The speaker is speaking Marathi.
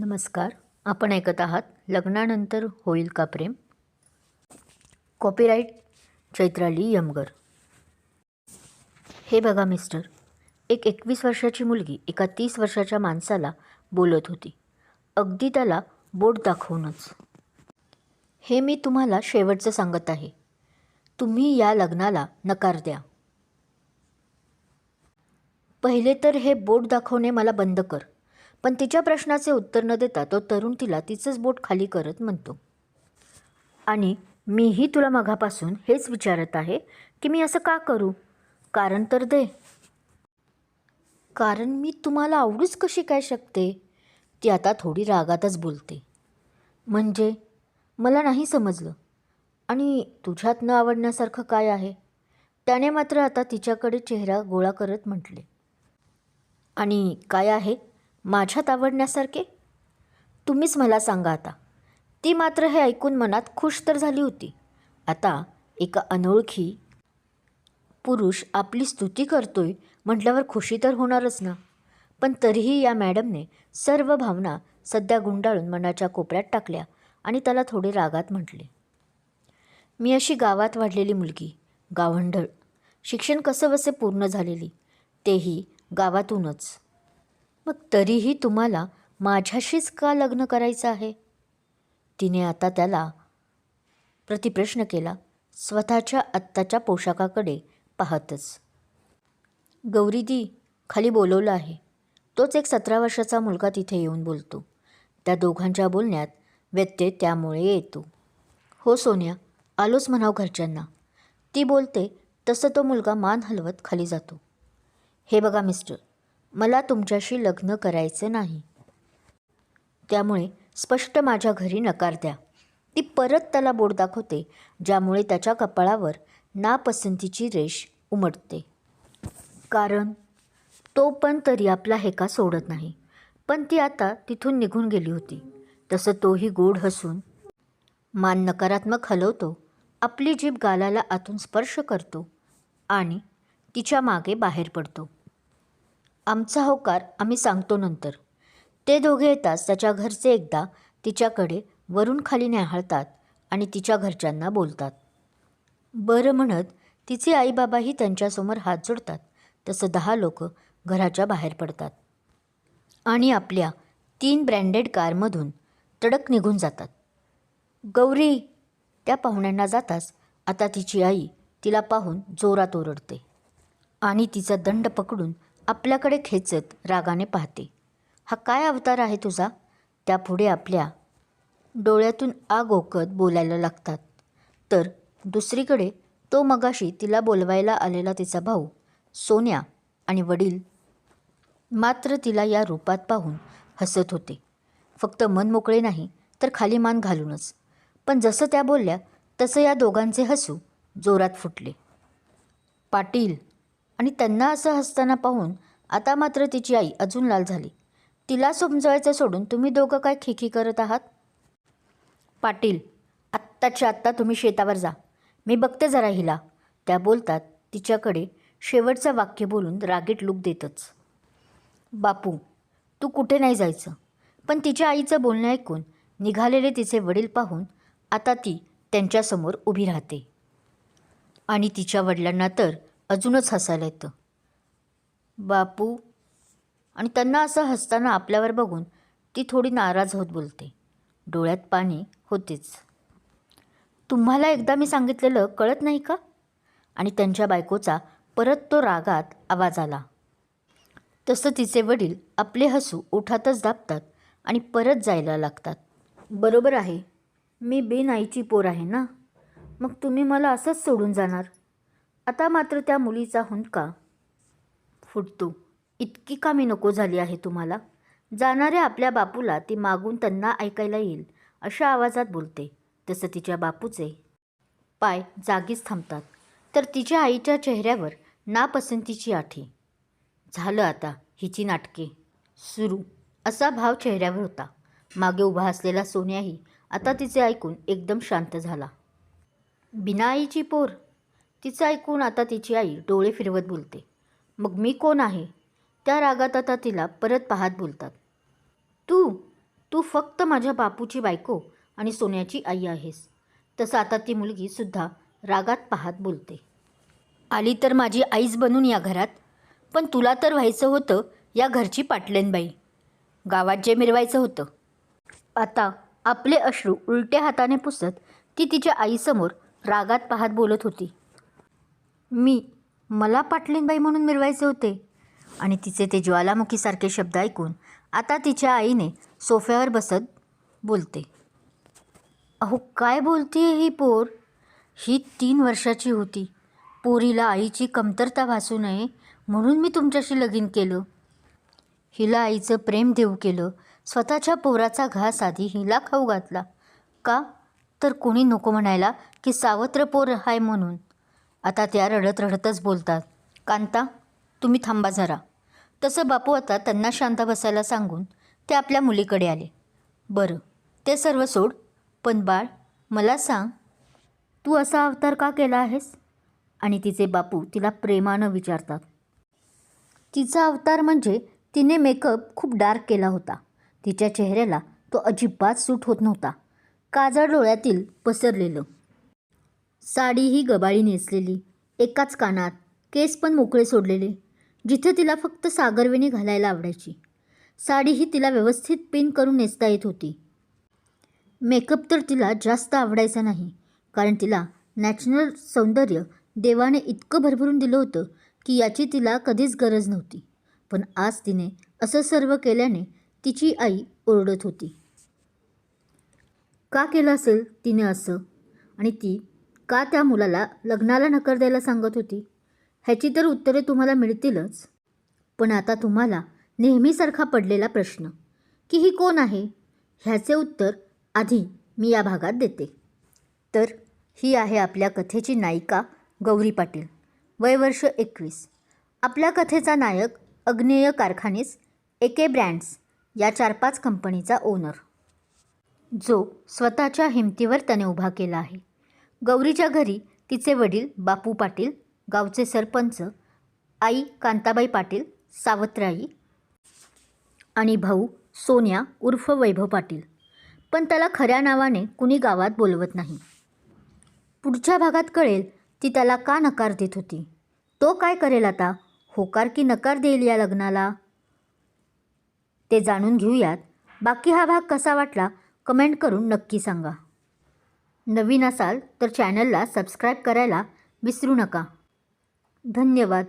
नमस्कार. आपण ऐकत आहात लग्नानंतर होईल का प्रेम? कॉपीराईट चैत्राली यमगर. हे बघा मिस्टर एक एकवीस वर्षाची मुलगी एका तीस वर्षाच्या माणसाला बोलत होती. अगदी त्याला बोट दाखवूनच. हे मी तुम्हाला शेवटचं सांगत आहे. तुम्ही या लग्नाला नकार द्या. पहिले तर हे बोट दाखवणे मला बंद कर. पण तिच्या प्रश्नाचे उत्तर न देता तो तरुण तिला तिचंच बोट खाली करत म्हणतो. आणि मीही तुला मघापासून हेच विचारत आहे की मी असं का करू? कारण तर दे. कारण मी तुम्हाला आवडूच कशी काय शकते? ती आता थोडी रागातच बोलते. म्हणजे? मला नाही समजलं. आणि तुझ्यात न आवडण्यासारखं काय आहे? त्याने मात्र आता तिच्याकडे चेहरा गोळा करत म्हटले. आणि काय आहे? माझ्यात आवडण्यासारखे? तुम्हीच मला सांगा आता. ती मात्र हे ऐकून मनात खुश तर झाली होती. आता एका अनोळखी पुरुष आपली स्तुती करतोय म्हटल्यावर खुशी तर होणारच ना? पण तरीही या मॅडमने सर्व भावना सध्या गुंडाळून मनाच्या कोपऱ्यात टाकल्या आणि त्याला थोडे रागात म्हटले. मी अशी गावात वाढलेली मुलगी गावंढळ. शिक्षण कसं वसे पूर्ण झालेली? तेही गावातूनच. मग तरीही तुम्हाला माझ्याशीच का लग्न करायचं आहे? तिने आता त्याला प्रतिप्रश्न केला. स्वतःच्या आत्ताच्या पोशाखाकडे पाहतच. गौरीदी खाली बोलवलं आहे. तोच एक सतरा वर्षाचा मुलगा तिथे येऊन बोलतो. त्या दोघांच्या बोलण्यात व्यत्यय त्यामुळे येतो. हो सोन्या. आलोच म्हणाव घरच्यांना. ती बोलते तसं तो मुलगा मान हलवत खाली जातो. हे बघा मिस्टर. मला तुमच्याशी लग्न करायचं नाही. त्यामुळे स्पष्ट माझ्या घरी नकार द्या. ती परत त्याला बोट दाखवते ज्यामुळे त्याच्या कपाळावर नापसंतीची रेष उमटते. कारण तो पण तरी आपला हेका सोडत नाही. पण ती आता तिथून निघून गेली होती. तसं तोही गोड हसून मान नकारात्मक हलवतो आपली जीभ गालाला आतून स्पर्श करतो आणि तिच्यामागे बाहेर पडतो. आमचा होकार आम्ही सांगतो नंतर. ते दोघे येताच त्याच्या घरचे एकदा तिच्याकडे वरून खाली न्याहाळतात आणि तिच्या घरच्यांना बोलतात. बरं म्हणत तिचे आईबाबाही त्यांच्यासमोर हात जोडतात. तसं दहा लोक घराच्या बाहेर पडतात. आणि आपल्या तीन ब्रँडेड कारमधून तडक निघून जातात. गौरी! त्या पाहुण्यांना जाताच आता तिची आई तिला पाहून जोरात ओरडते. आणि तिचा दंड पकडून आपल्याकडे खेचत रागाने पाहते. हा काय अवतार आहे तुझा? त्यापुढे आपल्या डोळ्यातून आग ओकत बोलायला लागतात. तर दुसरीकडे तो मगाशी तिला बोलवायला आलेला तिचा भाऊ सोन्या आणि वडील मात्र तिला या रूपात पाहून हसत होते. फक्त मन मोकळे नाही तर खाली मान घालूनच. पण जसं त्या बोलल्या तसं या दोघांचे हसू जोरात फुटले. पाटील आणि त्यांना असं हसताना पाहून आता मात्र तिची आई अजून लाल झाली. तिला समजायचं सोडून तुम्ही दोघं काय खिखी करत आहात? पाटील आत्ताच्या आत्ता तुम्ही शेतावर जा. मी बघते जरा हिला. त्या बोलतात तिच्याकडे शेवटचं वाक्य बोलून रागीट लूक देतच. बापू तू कुठे नाही जायचं? पण तिच्या आईचं बोलणं ऐकून निघालेले तिचे वडील पाहून आता ती त्यांच्यासमोर उभी राहते. आणि तिच्या वडिलांना तर अजूनच हसायला येतं. बापू. आणि त्यांना असं हसताना आपल्यावर बघून ती थोडी नाराज होत बोलते. डोळ्यात पाणी होतेच. तुम्हाला एकदा मी सांगितलेलं कळत नाही का? आणि त्यांच्या बायकोचा परत तो रागात आवाज आला. तसं तिचे वडील आपले हसू ओठातच दाबतात आणि परत जायला लागतात. बरोबर आहे. मी बेनाईची पोर आहे ना? मग तुम्ही मला असंच सोडून जाणार? आता मात्र त्या मुलीचा हुंदका फुटतो. इतकी कामी नको झाली आहे तुम्हाला? जाणाऱ्या आपल्या बापूला ती मागून त्यांना ऐकायला येईल अशा आवाजात बोलते. तसं तिच्या बापूचे पाय जागीच थांबतात. तर तिच्या आईच्या चेहऱ्यावर नापसंतीची आठी. झालं आता हिची नाटके. सुरू. असा भाव चेहऱ्यावर होता. मागे उभा असलेला सोन्याही आता तिचे ऐकून एकदम शांत झाला. बिना आईची पोर. तिचं ऐकून आता तिची आई डोळे फिरवत बोलते. मग मी कोण आहे? त्या रागात आता तिला परत पाहत बोलतात. तू तू फक्त माझ्या बापूची बायको आणि सोन्याची आई आहेस. तसं आता ती मुलगीसुद्धा रागात पाहत बोलते. आली तर माझी आईच बनून या घरात. पण तुला तर व्हायचं होतं या घरची पाटलेनबाई. गावात जे मिरवायचं होतं. आता आपले अश्रू उलट्या हाताने पुसत ती तिच्या आईसमोर रागात पाहत बोलत होती. मी. मला पाटलीनबाई म्हणून मिरवायचे होते. आणि तिचे ते ज्वालामुखीसारखे शब्द ऐकून आता तिच्या आईने सोफ्यावर बसत बोलते. अहो काय बोलते ही पोर? ही तीन वर्षाची होती. पोरीला आईची कमतरता भासू नये म्हणून मी तुमच्याशी लगीन केलं. हिला आईचं प्रेम देऊ केलं. स्वतःच्या पोराचा घास आधी हिला खाऊ घातला. का? तर कोणी नको म्हणायला की सावत्र पोर हाय म्हणून. आता त्या रडत रडतच बोलतात. कांता तुम्ही थांबा जरा. तसं बापू आता त्यांना शांत बसायला सांगून ते आपल्या मुलीकडे आले. बरं ते सर्व सोड. पण बाळ मला सांग तू असा अवतार का केला आहेस? आणि तिचे बापू तिला प्रेमानं विचारतात. तिचा अवतार म्हणजे तिने मेकअप खूप डार्क केला होता. तिच्या चेहऱ्याला तो अजिबात सूट होत नव्हता. काजळ डोळ्यातील पसरलेलं साडी ही गबाळी नेसलेली. एकाच कानात केस पण मोकळे सोडलेले. जिथे तिला फक्त सागरवेणी घालायला आवडायची. साडी ही तिला व्यवस्थित पिन करून नेसता येत होती. मेकअप तर तिला जास्त आवडायचा नाही कारण तिला नॅचरल सौंदर्य देवाने इतकं भरभरून दिलं होतं की याची तिला कधीच गरज नव्हती. पण आज तिने असं सर्व केल्याने तिची आई ओरडत होती. का केलं असेल? तिने असं आणि ती का त्या मुलाला लग्नाला नकार द्यायला सांगत होती? ह्याची तर उत्तरे तुम्हाला मिळतीलच. पण आता तुम्हाला नेहमीसारखा पडलेला प्रश्न की ही कोण आहे? ह्याचे उत्तर आधी मी या भागात देते. तर ही आहे आपल्या कथेची नायिका गौरी पाटील वयवर्ष एकवीस. आपल्या कथेचा नायक अग्नेय कारखानीस एके ब्रँड्स या चार पाच कंपनीचा ओनर. जो स्वतःच्या हिमतीवर त्याने उभा केला आहे. गौरीच्या घरी तिचे वडील बापू पाटील गावचे सरपंच आई कांताबाई पाटील सावत्राई आणि भाऊ सोन्या उर्फ वैभव पाटील. पण त्याला खऱ्या नावाने कुणी गावात बोलवत नाही. पुढच्या भागात कळेल ती त्याला का नकार देत होती. तो काय करेल आता? होकार की नकार देईल या लग्नाला? ते जाणून घेऊयात. बाकी हा भाग कसा वाटला कमेंट करून नक्की सांगा. नवीन असाल तर चॅनलला सबस्क्राईब करायला विसरू नका. धन्यवाद.